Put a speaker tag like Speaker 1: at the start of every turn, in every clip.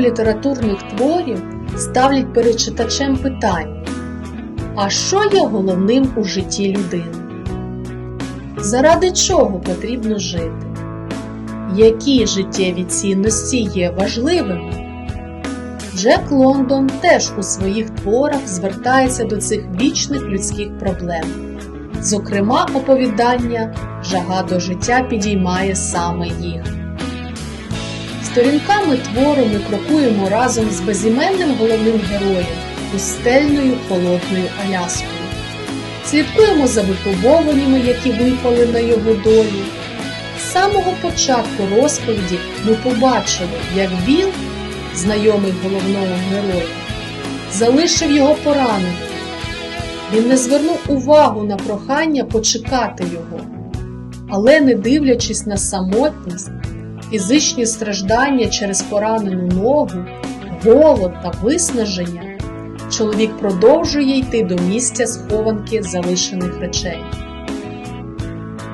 Speaker 1: Літературних творів ставлять перед читачем питання, а що є головним у житті людини? Заради чого потрібно жити? Які життєві цінності є важливими? Джек Лондон теж у своїх творах звертається до цих вічних людських проблем. Зокрема, оповідання Жага до життя підіймає саме їх. Сторінками твору ми крокуємо разом з безіменним головним героєм пустельною холодною Аляскою. Слідкуємо за випробованнями, які випали на його долю. З самого початку розповіді ми побачили, як Біл, знайомий головного героя, залишив його пораненим. Він не звернув увагу на прохання почекати його, але, не дивлячись на самотність, фізичні страждання через поранену ногу, голод та виснаження, чоловік продовжує йти до місця схованки залишених речей.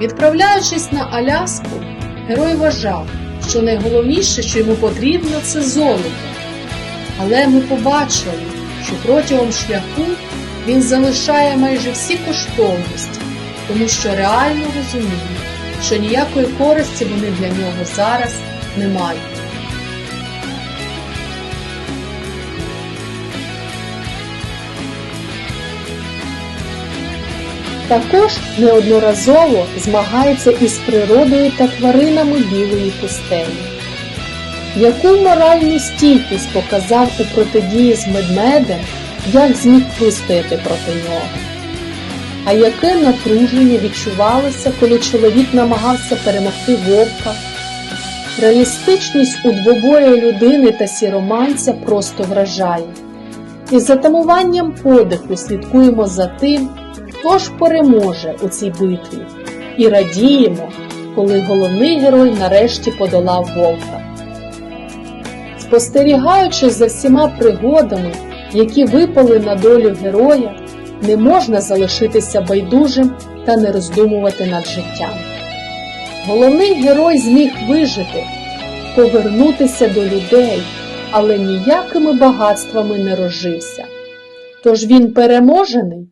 Speaker 1: Відправляючись на Аляску, герой вважав, що найголовніше, що йому потрібно, це золото. Але ми побачили, що протягом шляху він залишає майже всі коштовності, тому що реально розуміє, що ніякої користі вони для нього зараз не мають. Також неодноразово змагається із природою та тваринами білої пустелі. Яку моральну стійкість показав у протидії з медмедем, як зміг вистояти проти нього? А яке напруження відчувалося, коли чоловік намагався перемогти вовка? Реалістичність у двобої людини та сіроманця просто вражає. Із затамуванням подиху слідкуємо за тим, хто ж переможе у цій битві, і радіємо, коли головний герой нарешті подолав вовка. Спостерігаючи за всіма пригодами, які випали на долю героя, не можна залишитися байдужим та не роздумувати над життям. Головний герой зміг вижити, повернутися до людей, але ніякими багатствами не розжився. Тож він переможений.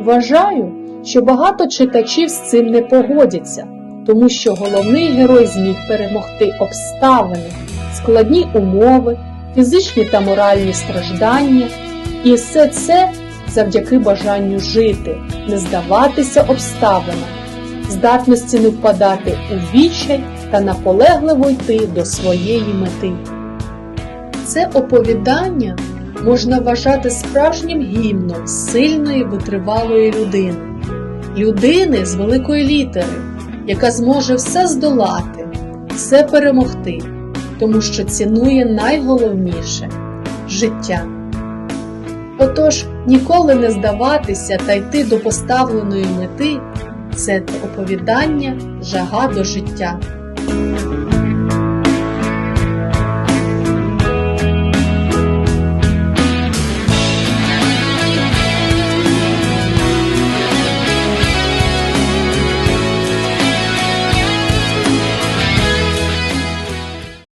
Speaker 1: Вважаю, що багато читачів з цим не погодяться, тому що головний герой зміг перемогти обставини, складні умови, фізичні та моральні страждання, і все це завдяки бажанню жити, не здаватися обставинам, здатності не впадати у відчай та наполегливо йти до своєї мети. Це оповідання можна вважати справжнім гімном сильної витривалої людини, людини з великої літери, яка зможе все здолати, все перемогти, тому що цінує найголовніше життя. Отож, ніколи не здаватися та йти до поставленої мети це оповідання жага до життя.